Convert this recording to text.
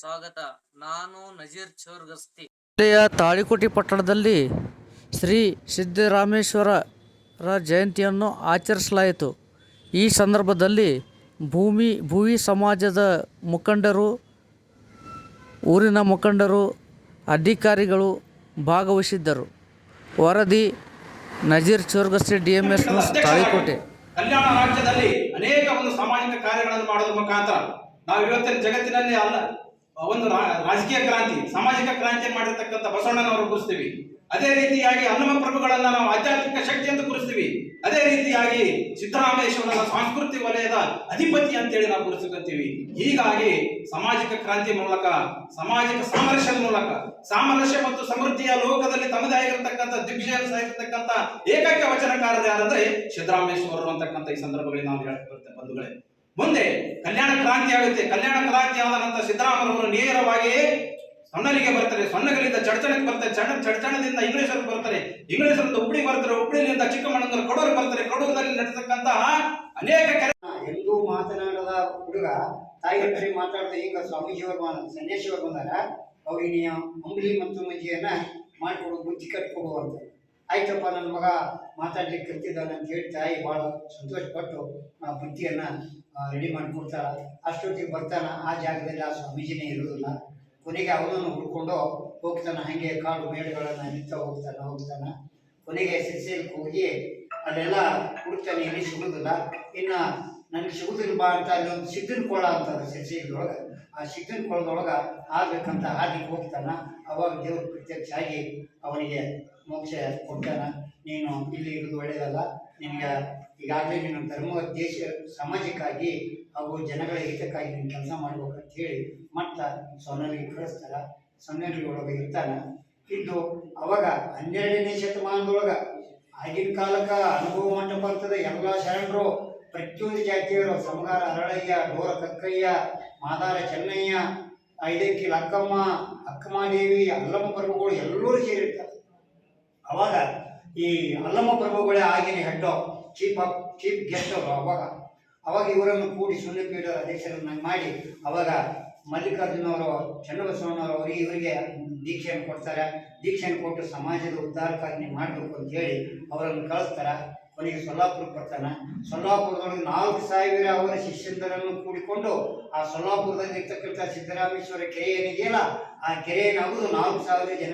ಸ್ವಾಗತ. ನಾನು ನಜೀರ್ ಚೌರ್ಗಸ್ತಿ. ಜಿಲ್ಲೆಯ ತಾಳಿಕೋಟೆ ಪಟ್ಟಣದಲ್ಲಿ ಶ್ರೀ ಸಿದ್ದರಾಮೇಶ್ವರರ ಜಯಂತಿಯನ್ನು ಆಚರಿಸಲಾಯಿತು. ಈ ಸಂದರ್ಭದಲ್ಲಿ ಭೂಮಿ ಭೂವಿ ಸಮಾಜದ ಮುಖಂಡರು ಊರಿನ ಮುಖಂಡರು ಅಧಿಕಾರಿಗಳು ಭಾಗವಹಿಸಿದ್ದರು. ವರದಿ Nazeer Chorgasti D M S Talikote. ಕಲ್ಯಾಣ ರಾಜ್ಯದಲ್ಲಿ ಅನೇಕ ಒಂದು ಸಾಮಾಜಿಕ ಕಾರ್ಯಗಳನ್ನು ಮಾಡುವ ಮುಖಾಂತರ ನಾವು ಇವತ್ತಿನ ಜಗತ್ತಿನಲ್ಲಿ ಅಲ್ಲ, ಒಂದು ರಾಜಕೀಯ ಕ್ರಾಂತಿ, ಸಾಮಾಜಿಕ ಕ್ರಾಂತಿ ಮಾಡಿರ್ತಕ್ಕಂಥ ಬಸವಣ್ಣನವರು ಗುರುಸ್ತೀವಿ ಅದೇ ರೀತಿಯಾಗಿ ಹನುಮ ಪ್ರಭುಗಳನ್ನ ನಾವು ಆಧ್ಯಾತ್ಮಿಕ ಶಕ್ತಿ ಅಂತ ಗುರುಸ್ತೀವಿ ಅದೇ ರೀತಿಯಾಗಿ ಸಿದ್ದರಾಮೇಶ್ವರನ ಸಾಂಸ್ಕೃತಿ ವಲಯದ ಅಧಿಪತಿ ಅಂತೇಳಿ ನಾವು ಗುರುತಿಸ್ಕೊತೀವಿ ಹೀಗಾಗಿ ಸಾಮಾಜಿಕ ಕ್ರಾಂತಿ ಮೂಲಕ, ಸಾಮಾಜಿಕ ಸಾಮರಸ್ಯದ ಮೂಲಕ, ಸಾಮರಸ್ಯ ಮತ್ತು ಸಮೃದ್ಧಿಯ ಲೋಕದಲ್ಲಿ ತಮ್ಮದೇ ಆಗಿರತಕ್ಕಂಥ ದಿಗ್ವಿಜಯ ಸಾಗಿರ್ತಕ್ಕಂಥ ಏಕೈಕ ವಚನಕಾರರು ಯಾರಂದ್ರೆ ಸಿದ್ದರಾಮೇಶ್ವರರು ಅಂತಕ್ಕಂಥ ಈ ಸಂದರ್ಭಗಳಲ್ಲಿ ನಾವು ಹೇಳಕ್ ಬರ್ತೇವೆ ಬಂಧುಗಳೇ. ಮುಂದೆ ಕಲ್ಯಾಣ ಕ್ರಾಂತಿ ಆಗುತ್ತೆ. ಕಲ್ಯಾಣ ಕ್ರಾಂತಿ ಆದ ನಂತರ ಸಿದ್ದರಾಮರವರು ನೇರವಾಗಿ ಸೊನ್ನಲಿಗೆ ಬರ್ತಾರೆ ಸೊನ್ನಗಲಿಂದ ಚಡಚಣಕ್ಕೆ ಬರ್ತಾರೆ ಚಣ ಚಡಚಣದಿಂದ ಇಂಗ್ಲೇಷರ್ಗೆ ಬರ್ತಾರೆ ಇಂಗ್ಲೇಷರಿಂದ ಹುಬ್ಳಿ ಬರ್ತಾರೆ ಹುಬ್ಳಿಲಿಂದ ಚಿಕ್ಕಮಗಳೂರು, ಕಡೂರು ಬರ್ತಾರೆ ಕಡೂರದಲ್ಲಿ ನಡೆಸತಕ್ಕಂತಹ ಅನೇಕ ಎಂದೂ ಮಾತನಾಡದ ಹುಡುಗ ತಾಯಿ ಹತ್ತಿರ ಮಾತಾಡ್ದ ಈಗ ಸ್ವಾಮೀಜಿಯವರು ಬ- ಸನ್ಯಾಸಿಯವರು ಬಂದಾರ. ಅವ್ರಿಗೆ ಅಂಬಲಿ ಮತ್ತು ಮಜ್ಜಿಯನ್ನ ಮಾಡಿಕೊಡು, ಬುದ್ಧಿ ಕಟ್ಕೊಡು ಆಯ್ತಪ್ಪ, ನನ್ನ ಮಗ ಮಾತಾಡ್ಲಿಕ್ಕೆ ಕಲ್ತಿದ್ದಾನೆ ಅಂತ ಹೇಳಿ ತಾಯಿ ಭಾಳ ಸಂತೋಷಪಟ್ಟು ಆ ಬುದ್ಧಿಯನ್ನ ರೆಡಿ ಮಾಡಿಕೊಡ್ತಾಳೆ ಅಷ್ಟೊತ್ತಿಗೆ ಬರ್ತಾನೆ. ಆ ಜಾಗದಲ್ಲಿ ಆ ಸ್ವಾಮೀಜಿನೇ ಇರೋದಿಲ್ಲ ಕೊನೆಗೆ ಅವನನ್ನು ಹುಡ್ಕೊಂಡು ಹೋಗ್ತಾನೆ. ಹಾಗೆ ಕಾಡು ಮೇಡುಗಳನ್ನು ನಿಂತ ಹೋಗ್ತಾನೆ ಹೋಗ್ತಾನೆ. ಕೊನೆಗೆ ಸಿರಿಸೇಲ್ಗೆ ಹೋಗಿ ಅಲ್ಲೆಲ್ಲ ಹುಡುಕ್ತಾನೆ. ಇಲ್ಲಿ ಸಿಗೋದಿಲ್ಲ. ಇನ್ನ ನನಗೆ ಸಿಗುದಿಲ್ಲ ಬಾ ಅಂತ ಅಲ್ಲಿ ಒಂದು ಸಿದ್ದನ ಕೊಳ ಅಂತದ ಸಿರಿಸೇಲ್ದೊಳಗೆ ಆ ಸಿದ್ಧನ ಕೊಳದೊಳಗೆ ಆಗ್ಬೇಕಂತ ಹಾದಿಗೆ ಹೋಗ್ತಾನ. ಅವಾಗ ದೇವ್ರ ಪ್ರತ್ಯಕ್ಷ ಆಗಿ ಅವನಿಗೆ ಮೋಕ್ಷ ಕೊಡ್ತಾನ. ನೀನು ಇಲ್ಲಿ ಇರೋದು ಒಳ್ಳೆಯದಲ್ಲ ನಿನಗೆ ಈಗಾಗಲೇ ನೀನು ಧರ್ಮ ದೇಶ ಸಮಾಜಕ್ಕಾಗಿ ಹಾಗೂ ಜನಗಳ ಹಿತಕ್ಕಾಗಿ ನೀನು ಕೆಲಸ ಮಾಡ್ಬೇಕಂತ ಹೇಳಿ ಮತ್ತೆ ಸೊನ್ನಲಿಗೆ ಕಳಿಸ್ತಾರ ಸೊನ್ನಲಿ ಒಳಗೆ ಇರ್ತಾನ. ಇದ್ದು ಅವಾಗ ಹನ್ನೆರಡನೇ ಶತಮಾನದೊಳಗ ಆಗಿನ ಕಾಲಕ್ಕ ಅನುಭವ ಮಂಟಪ ಅಂತದ ಎಲ್ಲ ಶರಣರು ಪ್ರತಿಯೊಂದು ಜಾತಿಯವರು ಸಮಗಾರ ಅರಳಯ್ಯ ಘೋರ ಕಕ್ಕಯ್ಯ, ಮಾದಾರ ಚೆನ್ನಯ್ಯ ಐದಕ್ಕಿ ಲಕ್ಕಮ್ಮ, ಅಕ್ಕಮಾದೇವಿ, ಅಲ್ಲಮ್ಮ ಪ್ರಭುಗಳು ಎಲ್ಲರೂ ಸೇರಿರ್ತಾರೆ. ಅವಾಗ ಈ ಅಲ್ಲಮ್ಮ ಪ್ರಭುಗಳೇ ಆಗಿನ head chief of chief guest ಅವರು ಅವಾಗ. ಅವಾಗ ಇವರನ್ನು ಕೂಡಿ ಸುನ್ನಿಪೀಠದ ಅಧ್ಯಕ್ಷರನ್ನಾಗಿ ಮಾಡಿ ಅವಾಗ ಮಲ್ಲಿಕಾರ್ಜುನವರು ಚನ್ನಬಸವಣ್ಣವರು ಅವರಿಗೆ ಇವರಿಗೆ ದೀಕ್ಷೆಯನ್ನು ಕೊಡ್ತಾರೆ. ದೀಕ್ಷೆಯನ್ನು ಕೊಟ್ಟು ಸಮಾಜದ ಉದ್ಧಾರಕ್ಕಾಗಿ ಮಾಡಬೇಕು ಅಂತ ಹೇಳಿ ಅವರನ್ನು ಕಳಿಸ್ತಾರೆ. ಕೊನೆಗೆ ಸೊಲ್ಲಾಪುರಕ್ಕೆ ಬರ್ತಾನೆ. ಸೊಲ್ಲಾಪುರದೊಳಗೆ ನಾಲ್ಕು ಸಾವಿರ ಅವರ ಶಿಷ್ಯಂದರನ್ನು ಕೂಡಿಕೊಂಡು ಆ ಸೊಲ್ಲಾಪುರದಲ್ಲಿ ಇರ್ತಕ್ಕಂಥ ಸಿದ್ದರಾಮೇಶ್ವರ ಕೆರೆ ಏನಿದೆಯಲ್ಲ ಆ ಕೆರೆಯನ್ನು ಅವರು ನಾಲ್ಕು ಸಾವಿರ ಜನ